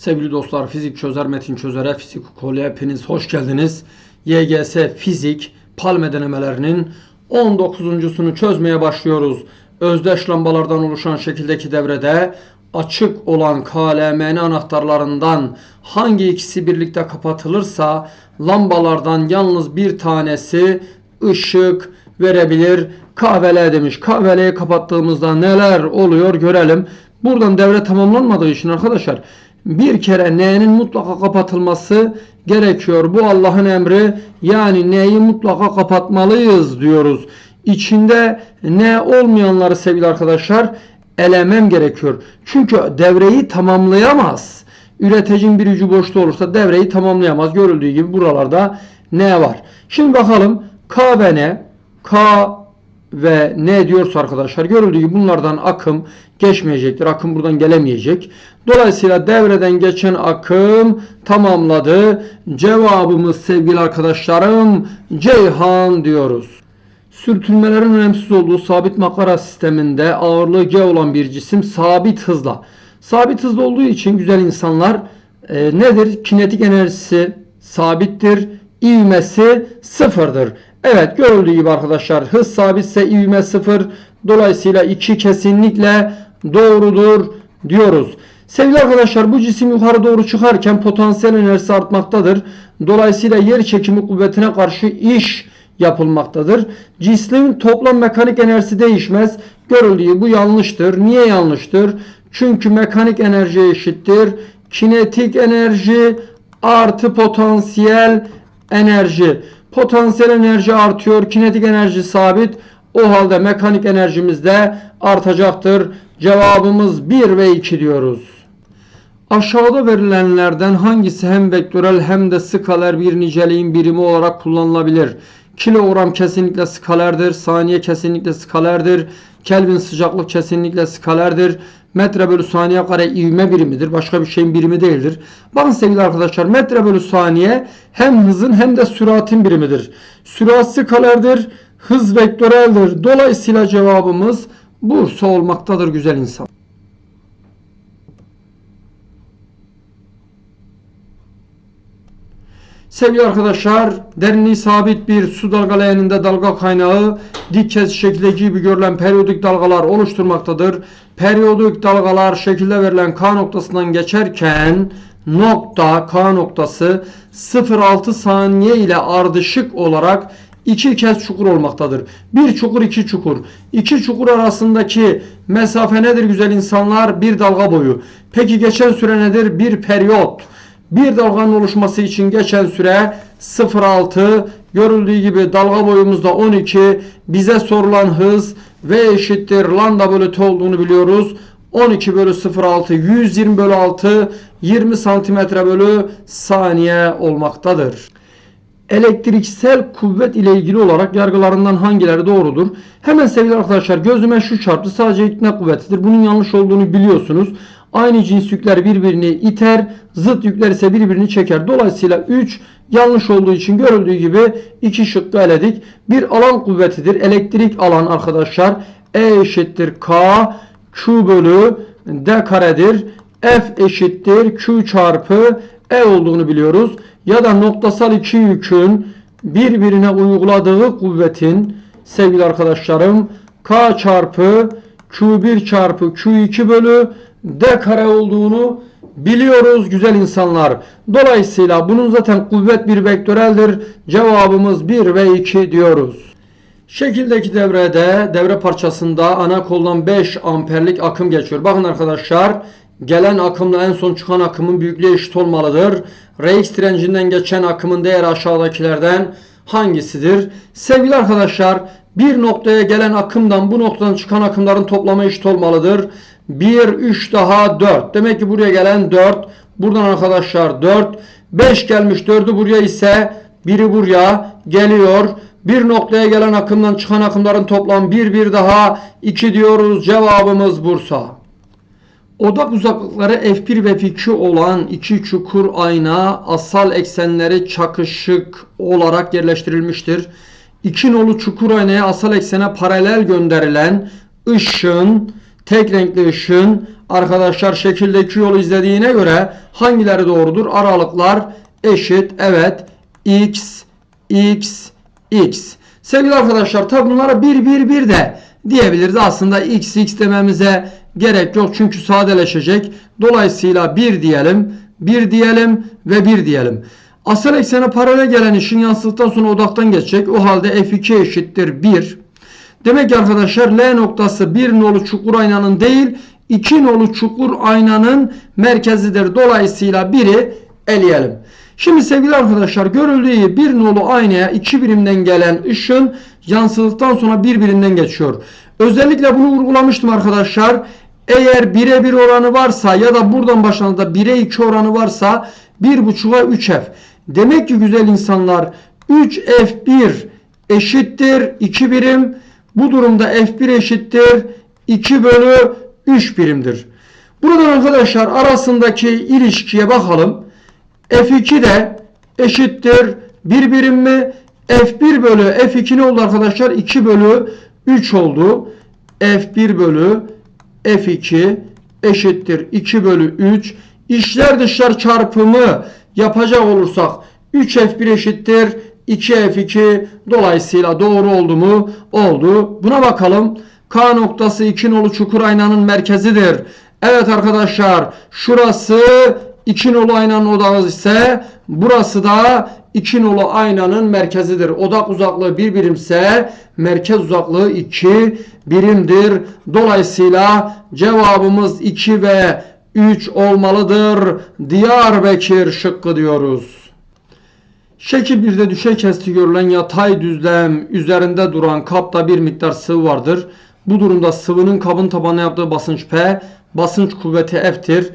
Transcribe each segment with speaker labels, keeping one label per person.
Speaker 1: Sevgili dostlar fizik çözer metin çözere fizik okulu hepiniz hoş geldiniz. YGS fizik palme denemelerinin 19.sunu çözmeye başlıyoruz. Özdeş lambalardan oluşan şekildeki devrede açık olan KLMN anahtarlarından hangi ikisi birlikte kapatılırsa lambalardan yalnız bir tanesi ışık verebilir. KVL demiş. KVL'yi kapattığımızda neler oluyor görelim. Buradan devre tamamlanmadığı için arkadaşlar bir kere N'nin mutlaka kapatılması gerekiyor. Bu Allah'ın emri. Yani N'yi mutlaka kapatmalıyız diyoruz. İçinde N olmayanları sevgili arkadaşlar elemem gerekiyor. Çünkü devreyi tamamlayamaz. Üreticinin bir ucu boşta olursa devreyi tamamlayamaz. Görüldüğü gibi buralarda N var. Şimdi bakalım K ve N. K ve ne diyorsa arkadaşlar görüldüğü gibi bunlardan akım geçmeyecektir. Akım buradan gelemeyecek. Dolayısıyla devreden geçen akım tamamladı. Cevabımız sevgili arkadaşlarım Ceyhan diyoruz. Sürtünmelerin önemsiz olduğu sabit makara sisteminde ağırlığı G olan bir cisim sabit hızla. Sabit hızlı olduğu için güzel insanlar e, nedir? Kinetik enerjisi sabittir. İvmesi sıfırdır. Evet görüldüğü gibi arkadaşlar hız sabitse ivme sıfır. Dolayısıyla 2 kesinlikle doğrudur diyoruz. Sevgili arkadaşlar bu cisim yukarı doğru çıkarken potansiyel enerjisi artmaktadır. Dolayısıyla yer çekimi kuvvetine karşı iş yapılmaktadır. Cismin toplam mekanik enerjisi değişmez. Görüldüğü bu yanlıştır. Niye yanlıştır? Çünkü mekanik enerji eşittir. Kinetik enerji artı potansiyel enerji. Potansiyel enerji artıyor. Kinetik enerji sabit. O halde mekanik enerjimiz de artacaktır. Cevabımız 1 ve 2 diyoruz. Aşağıda verilenlerden hangisi hem vektörel hem de skaler bir niceliğin birimi olarak kullanılabilir? Kilogram kesinlikle skalerdir. Saniye kesinlikle skalerdir. Kelvin sıcaklık kesinlikle skalerdir. Metre bölü saniye kare ivme birimidir. Başka bir şeyin birimi değildir. Bakın sevgili arkadaşlar metre bölü saniye hem hızın hem de süratin birimidir. Sürat skalerdir. Hız vektöreldir. Dolayısıyla cevabımız Bursa olmaktadır güzel insan. Sevgili arkadaşlar, derinliği sabit bir su dalgalayanında dalga kaynağı dik kes şekildeki gibi görülen periyodik dalgalar oluşturmaktadır. Periyodik dalgalar şekilde verilen K noktasından geçerken nokta K noktası 0.6 saniye ile ardışık olarak iki kez çukur olmaktadır. Bir çukur iki çukur. İki çukur arasındaki mesafe nedir güzel insanlar? Bir dalga boyu. Peki geçen süre nedir? Bir periyot. Bir dalganın oluşması için geçen süre 0.6 görüldüğü gibi dalga boyumuzda 12 bize sorulan hız V eşittir lambda bölü T olduğunu biliyoruz. 12 bölü 0.6 120 bölü 6 20 santimetre bölü saniye olmaktadır. Elektriksel kuvvet ile ilgili olarak yargılarından hangileri doğrudur? Hemen sevgili arkadaşlar gözüme şu çarptı. Sadece itme kuvvetidir. Bunun yanlış olduğunu biliyorsunuz. Aynı cins yükler birbirini iter, zıt yükler ise birbirini çeker. Dolayısıyla 3 yanlış olduğu için görüldüğü gibi 2 şıkkı eledik. Bir alan kuvvetidir. Elektrik alan arkadaşlar E eşittir K Q bölü D karedir. F eşittir Q çarpı E olduğunu biliyoruz. Ya da noktasal iki yükün birbirine uyguladığı kuvvetin sevgili arkadaşlarım K çarpı Q1 çarpı Q2 bölü D kare olduğunu biliyoruz güzel insanlar. Dolayısıyla bunun zaten kuvvet bir vektöreldir. Cevabımız 1 ve 2 diyoruz. Şekildeki devrede devre parçasında ana koldan 5 amperlik akım geçiyor. Bakın arkadaşlar gelen akımla en son çıkan akımın büyüklüğü eşit olmalıdır. Rx direncinden geçen akımın değeri aşağıdakilerden hangisidir? Sevgili arkadaşlar bir noktaya gelen akımdan bu noktadan çıkan akımların toplamı eşit olmalıdır. 1, 3 daha 4. Demek ki buraya gelen 4. Buradan arkadaşlar 4. 5 gelmiş 4'ü buraya ise biri buraya geliyor. Bir noktaya gelen akımdan çıkan akımların toplam 1 1 daha 2 diyoruz. Cevabımız Bursa. Odak uzaklıkları F1 ve F2 olan iki çukur ayna asal eksenleri çakışık olarak yerleştirilmiştir. İki nolu çukur aynaya asal eksene paralel gönderilen ışın tek renkli ışığın arkadaşlar şekildeki yolu izlediğine göre hangileri doğrudur? Aralıklar eşit. Evet. X, X, X. Sevgili arkadaşlar tabi bunlara 1 1 1 de diyebiliriz. Aslında X X dememize gerek yok. Çünkü sadeleşecek. Dolayısıyla 1 diyelim. 1 diyelim ve 1 diyelim. Asal eksene paralel gelen ışın yansıdıktan sonra odaktan geçecek. O halde F2 eşittir 1. Demek ki arkadaşlar L noktası 1 nolu çukur aynanın değil 2 nolu çukur aynanın merkezidir. Dolayısıyla 1'i eleyelim. Şimdi sevgili arkadaşlar görüldüğü 1 nolu aynaya 2 birimden gelen ışın yansıdıktan sonra 1 birimden geçiyor. Özellikle bunu vurgulamıştım arkadaşlar. Eğer 1'e 1 oranı varsa ya da buradan başlandığında 1'e 2 oranı varsa 1.5'a 3F. Demek ki güzel insanlar 3F1 eşittir 2 birim. Bu durumda F1 eşittir 2 bölü 3 birimdir. Buradan arkadaşlar arasındaki ilişkiye bakalım. F2 de eşittir 1 birim mi? F1 bölü F2 ne oldu arkadaşlar? 2 bölü 3 oldu. F1 bölü F2 eşittir 2 bölü 3. İşler dışlar çarpımı yapacak olursak 3F1 eşittir 2F2 dolayısıyla doğru oldu mu? Oldu. Buna bakalım. K noktası 2 nolu çukur aynanın merkezidir. Evet arkadaşlar şurası 2 nolu aynanın odağı ise burası da 2 nolu aynanın merkezidir. Odak uzaklığı 1 birimse merkez uzaklığı 2 birimdir. Dolayısıyla cevabımız 2 ve 3 olmalıdır. Diyarbakır şıkkı diyoruz. Şekil 1'de düşey kesti görülen yatay düzlem üzerinde duran kapta bir miktar sıvı vardır. Bu durumda sıvının kabın tabanına yaptığı basınç P, basınç kuvveti F'tir.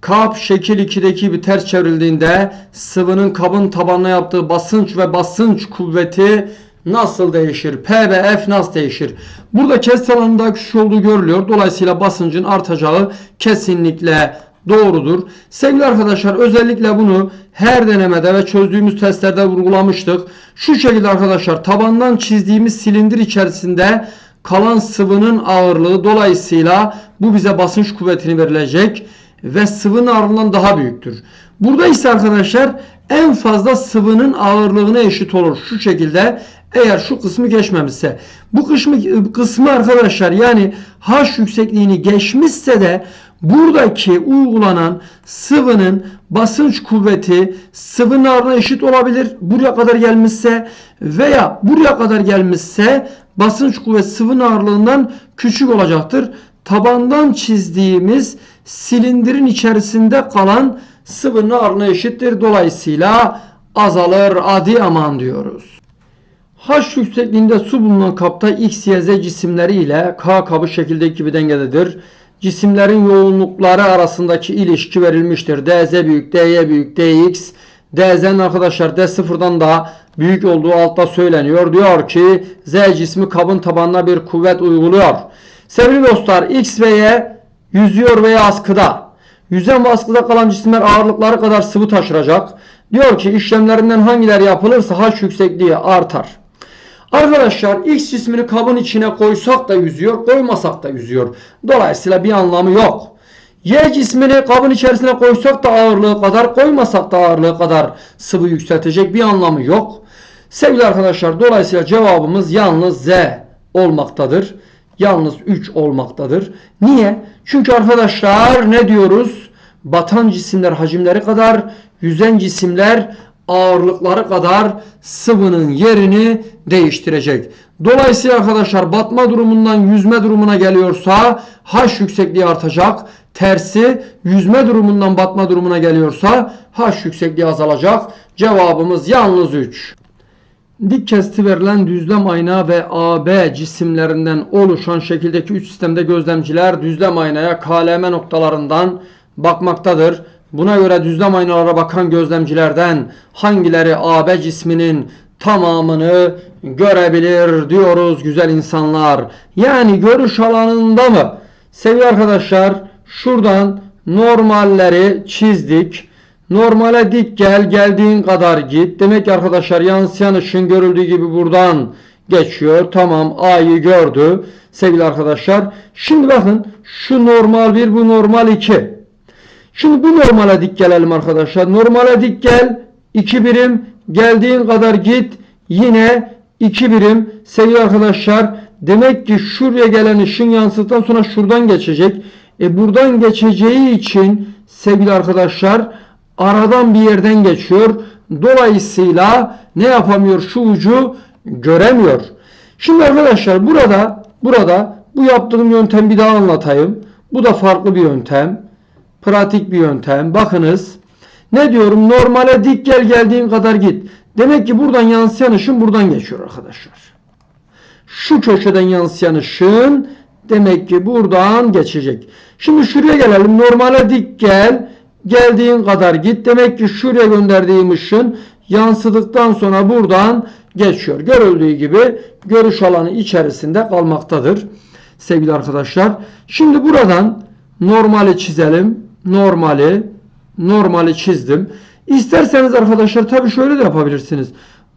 Speaker 1: Kap şekil 2'deki gibi ters çevrildiğinde sıvının kabın tabanına yaptığı basınç ve basınç kuvveti nasıl değişir? P ve F nasıl değişir? Burada kes alanında küçük olduğu görülüyor. Dolayısıyla basıncın artacağı kesinlikle doğrudur. Sevgili arkadaşlar özellikle bunu her denemede ve çözdüğümüz testlerde vurgulamıştık. Şu şekilde arkadaşlar tabandan çizdiğimiz silindir içerisinde kalan sıvının ağırlığı dolayısıyla bu bize basınç kuvvetini verilecek ve sıvının ağırlığından daha büyüktür. Burada ise arkadaşlar en fazla sıvının ağırlığına eşit olur. Şu şekilde eğer şu kısmı geçmemişse. Bu kısmı, kısmı arkadaşlar yani H yüksekliğini geçmişse de buradaki uygulanan sıvının basınç kuvveti sıvının ağırlığına eşit olabilir. Buraya kadar gelmişse veya buraya kadar gelmişse basınç kuvveti sıvının ağırlığından küçük olacaktır. Tabandan çizdiğimiz silindirin içerisinde kalan sıvının ağırlığına eşittir. Dolayısıyla azalır. Adi aman diyoruz. H yüksekliğinde su bulunan kapta X, Y, Z cisimleri ile K kabı şekildeki gibi dengededir. Cisimlerin yoğunlukları arasındaki ilişki verilmiştir. DZ büyük, DY büyük, DX. DZ'nin arkadaşlar D sıfırdan da büyük olduğu altta söyleniyor. Diyor ki Z cismi kabın tabanına bir kuvvet uyguluyor. Sevgili dostlar X ve Y yüzüyor veya askıda. Yüzen ve askıda kalan cisimler ağırlıkları kadar sıvı taşıracak. Diyor ki işlemlerinden hangileri yapılırsa H yüksekliği artar. Arkadaşlar X cismini kabın içine koysak da yüzüyor, koymasak da yüzüyor. Dolayısıyla bir anlamı yok. Y cismini kabın içerisine koysak da ağırlığı kadar, koymasak da ağırlığı kadar sıvı yükseltecek bir anlamı yok. Sevgili arkadaşlar dolayısıyla cevabımız yalnız Z olmaktadır. Yalnız 3 olmaktadır. Niye? Çünkü arkadaşlar ne diyoruz? Batan cisimler hacimleri kadar, yüzen cisimler ağırlıkları kadar sıvının yerini değiştirecek. Dolayısıyla arkadaşlar batma durumundan yüzme durumuna geliyorsa H yüksekliği artacak. Tersi yüzme durumundan batma durumuna geliyorsa H yüksekliği azalacak. Cevabımız yalnız 3. Dik kesti verilen düzlem ayna ve AB cisimlerinden oluşan şekildeki üç sistemde gözlemciler düzlem aynaya KLM noktalarından bakmaktadır. Buna göre düzlem aynalara bakan gözlemcilerden hangileri AB cisminin tamamını görebilir diyoruz güzel insanlar. Yani görüş alanında mı? Sevgili arkadaşlar şuradan normalleri çizdik. Normale dik gel, geldiğin kadar git. Demek ki arkadaşlar yansıyan ışın görüldüğü gibi buradan geçiyor. Tamam A'yı gördü sevgili arkadaşlar. Şimdi bakın şu normal 1 bu normal 2. Şimdi bu normale dik gelelim arkadaşlar. Normale dik gel. 2 birim. Geldiğin kadar git. Yine 2 birim. Sevgili arkadaşlar. Demek ki şuraya gelen ışın yansıdıktan sonra şuradan geçecek. E buradan geçeceği için sevgili arkadaşlar aradan bir yerden geçiyor. Dolayısıyla ne yapamıyor? Şu ucu göremiyor. Şimdi arkadaşlar burada burada bu yaptığım yöntem bir daha anlatayım. Bu da farklı bir yöntem. Pratik bir yöntem. Bakınız. Ne diyorum? Normale dik gel geldiğin kadar git. Demek ki buradan yansıyan ışın buradan geçiyor arkadaşlar. Şu köşeden yansıyan ışın demek ki buradan geçecek. Şimdi şuraya gelelim. Normale dik gel. Geldiğin kadar git. Demek ki şuraya gönderdiğim ışın yansıdıktan sonra buradan geçiyor. Görüldüğü gibi görüş alanı içerisinde kalmaktadır. Sevgili arkadaşlar. Şimdi buradan normali çizelim. Normali normali çizdim. İsterseniz arkadaşlar tabii şöyle de yapabilirsiniz.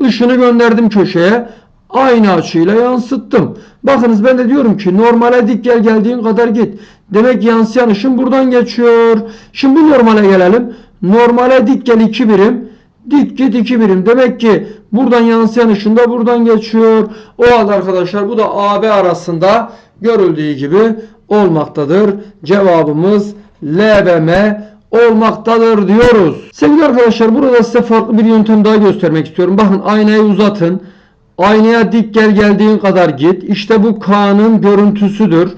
Speaker 1: Işını gönderdim köşeye. Aynı açıyla yansıttım. Bakınız ben de diyorum ki normale dik gel geldiğin kadar git. Demek yansıyan ışın buradan geçiyor. Şimdi bu normale gelelim. Normale dik gel 2 birim. Dik git 2 birim. Demek ki buradan yansıyan ışın da buradan geçiyor. O halde arkadaşlar bu da AB arasında görüldüğü gibi olmaktadır. Cevabımız L olmaktadır diyoruz. Sevgili arkadaşlar burada size farklı bir yöntem daha göstermek istiyorum. Bakın aynayı uzatın. Aynaya dik gel geldiğin kadar git. İşte bu K'nın görüntüsüdür.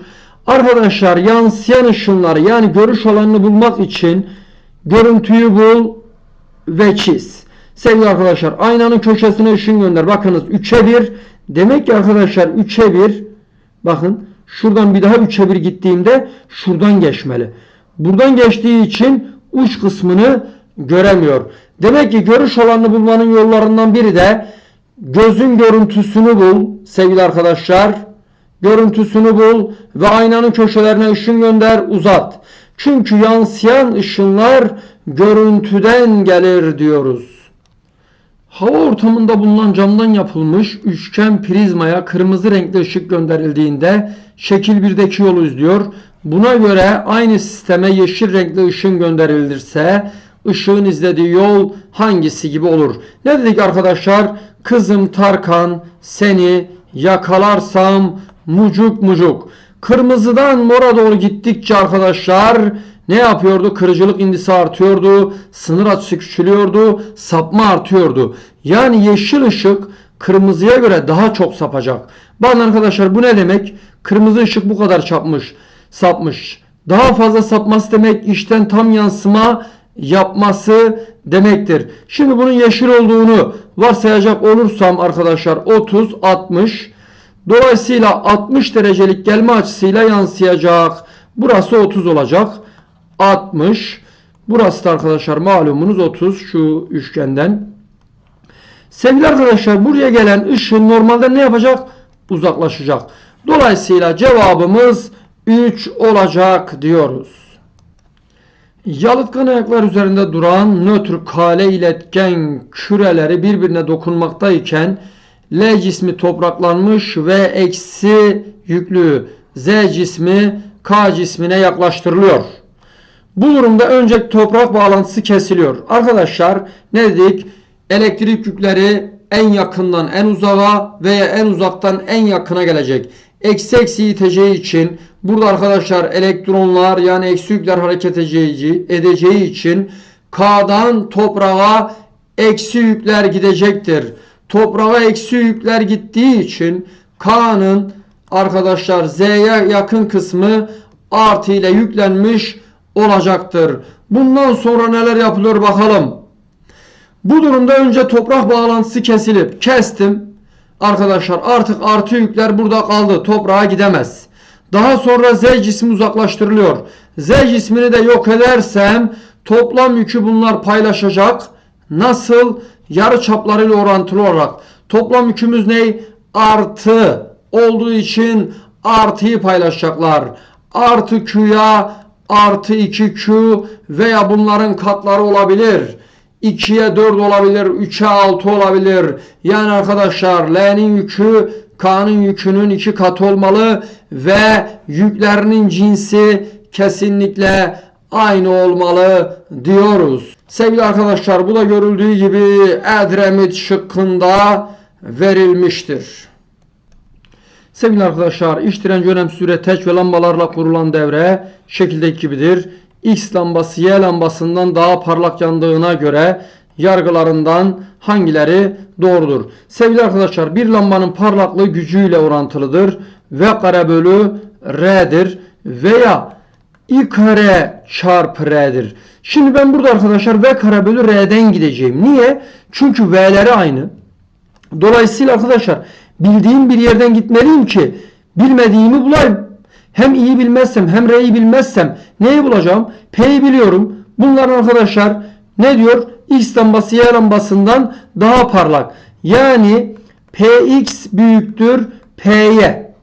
Speaker 1: Arkadaşlar yansıyan ışınları yani görüş alanını bulmak için görüntüyü bul ve çiz. Sevgili arkadaşlar aynanın köşesine ışın gönder. Bakınız 3'e 1. Demek ki arkadaşlar 3'e 1 bakın şuradan bir daha 3'e 1 gittiğimde şuradan geçmeli. Buradan geçtiği için uç kısmını göremiyor. Demek ki görüş alanını bulmanın yollarından biri de gözün görüntüsünü bul sevgili arkadaşlar. Görüntüsünü bul ve aynanın köşelerine ışın gönder uzat. Çünkü yansıyan ışınlar görüntüden gelir diyoruz. Hava ortamında bulunan camdan yapılmış üçgen prizmaya kırmızı renkli ışık gönderildiğinde şekil 1'deki yolu izliyor. Buna göre aynı sisteme yeşil renkli ışın gönderilirse ışığın izlediği yol hangisi gibi olur? Ne dedik arkadaşlar? Kızım Tarkan seni yakalarsam mucuk mucuk. Kırmızıdan mora doğru gittikçe arkadaşlar ne yapıyordu? Kırıcılık indisi artıyordu. Sınır açısı küçülüyordu. Sapma artıyordu. Yani yeşil ışık kırmızıya göre daha çok sapacak. Bakın arkadaşlar bu ne demek? Kırmızı ışık bu kadar çapmış, sapmış. Daha fazla sapması demek işten tam yansıma yapması demektir. Şimdi bunun yeşil olduğunu varsayacak olursam arkadaşlar 30, 60. Dolayısıyla 60 derecelik gelme açısıyla yansıyacak. Burası 30 olacak. 60. Burası da arkadaşlar malumunuz 30 şu üçgenden. Sevgili arkadaşlar buraya gelen ışın normalde ne yapacak? Uzaklaşacak. Dolayısıyla cevabımız 3 olacak diyoruz. Yalıtkan ayaklar üzerinde duran nötr kale iletken küreleri birbirine dokunmaktayken L cismi topraklanmış ve eksi yüklü Z cismi K cismine yaklaştırılıyor. Bu durumda önce toprak bağlantısı kesiliyor. Arkadaşlar ne dedik? Elektrik yükleri en yakından en uzağa veya en uzaktan en yakına gelecek. Eksi eksi iteceği için burada arkadaşlar elektronlar yani eksi yükler hareket edeceği, edeceği için K'dan toprağa eksi yükler gidecektir. Toprağa eksi yükler gittiği için K'nın arkadaşlar Z'ye yakın kısmı artı ile yüklenmiş olacaktır. Bundan sonra neler yapılıyor bakalım. Bu durumda önce toprak bağlantısı kesilip kestim. Arkadaşlar artık artı yükler burada kaldı. Toprağa gidemez. Daha sonra Z cismi uzaklaştırılıyor. Z cismini de yok edersem toplam yükü bunlar paylaşacak. Nasıl? Yarı çaplarıyla orantılı olarak. Toplam yükümüz ne? Artı olduğu için artıyı paylaşacaklar. Artı Q'ya artı 2Q veya bunların katları olabilir. 2'ye 4 olabilir, 3'e 6 olabilir. Yani arkadaşlar L'nin yükü K'nın yükünün iki katı olmalı ve yüklerinin cinsi kesinlikle aynı olmalı diyoruz. Sevgili arkadaşlar bu da görüldüğü gibi Edremit şıkkında verilmiştir. Sevgili arkadaşlar iş direnci önemsiz üreteç ve lambalarla kurulan devre şekildeki gibidir. X lambası Y lambasından daha parlak yandığına göre yargılarından hangileri doğrudur? Sevgili arkadaşlar bir lambanın parlaklığı gücüyle orantılıdır. V kare bölü R'dir veya I kare çarpı R'dir. Şimdi ben burada arkadaşlar V kare bölü R'den gideceğim. Niye? Çünkü V'leri aynı. Dolayısıyla arkadaşlar bildiğim bir yerden gitmeliyim ki bilmediğimi bulayım. Hem iyi bilmezsem hem R'yi bilmezsem neyi bulacağım? P'yi biliyorum. Bunlar arkadaşlar ne diyor? X lambası Y lambasından daha parlak. Yani Px büyüktür P'ye.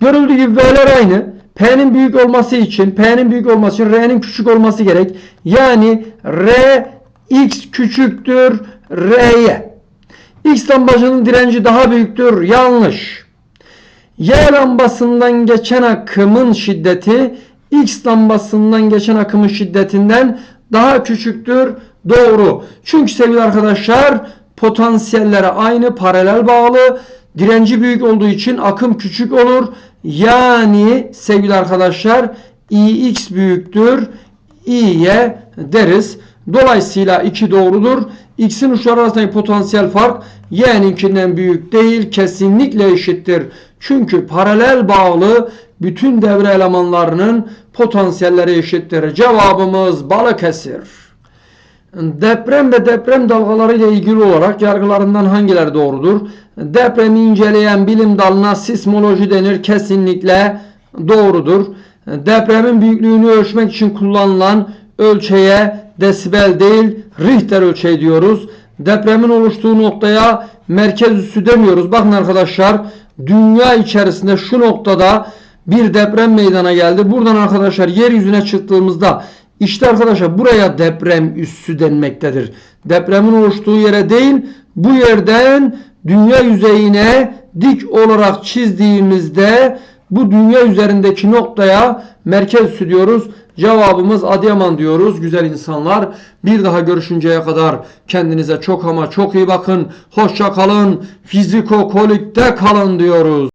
Speaker 1: Görüldüğü gibi V'ler aynı. P'nin büyük olması için, P'nin büyük olması için R'nin küçük olması gerek. Yani R X küçüktür R'ye. X lambacının direnci daha büyüktür. Yanlış. Y lambasından geçen akımın şiddeti X lambasından geçen akımın şiddetinden daha küçüktür. Doğru. Çünkü sevgili arkadaşlar potansiyellere aynı paralel bağlı. Direnci büyük olduğu için akım küçük olur. Yani sevgili arkadaşlar Ix büyüktür. İ'ye deriz. Dolayısıyla 2 doğrudur. X'in uçları arasındaki potansiyel fark Y'ninkinden büyük değil. Kesinlikle eşittir. Çünkü paralel bağlı bütün devre elemanlarının potansiyelleri eşittir. Cevabımız Balıkesir. Deprem ve deprem dalgaları ile ilgili olarak yargılarından hangileri doğrudur? Depremi inceleyen bilim dalına sismoloji denir. Kesinlikle doğrudur. Depremin büyüklüğünü ölçmek için kullanılan ölçeğe desibel değil Richter ölçeği diyoruz. Depremin oluştuğu noktaya merkez üssü demiyoruz. Bakın arkadaşlar dünya içerisinde şu noktada bir deprem meydana geldi. Buradan arkadaşlar yeryüzüne çıktığımızda işte arkadaşlar buraya deprem üssü denmektedir. Depremin oluştuğu yere değil bu yerden dünya yüzeyine dik olarak çizdiğimizde bu dünya üzerindeki noktaya merkez üssü diyoruz. Cevabımız Adıyaman diyoruz güzel insanlar. Bir daha görüşünceye kadar kendinize çok ama çok iyi bakın. Hoşça kalın. Fiziko kolikte kalın diyoruz.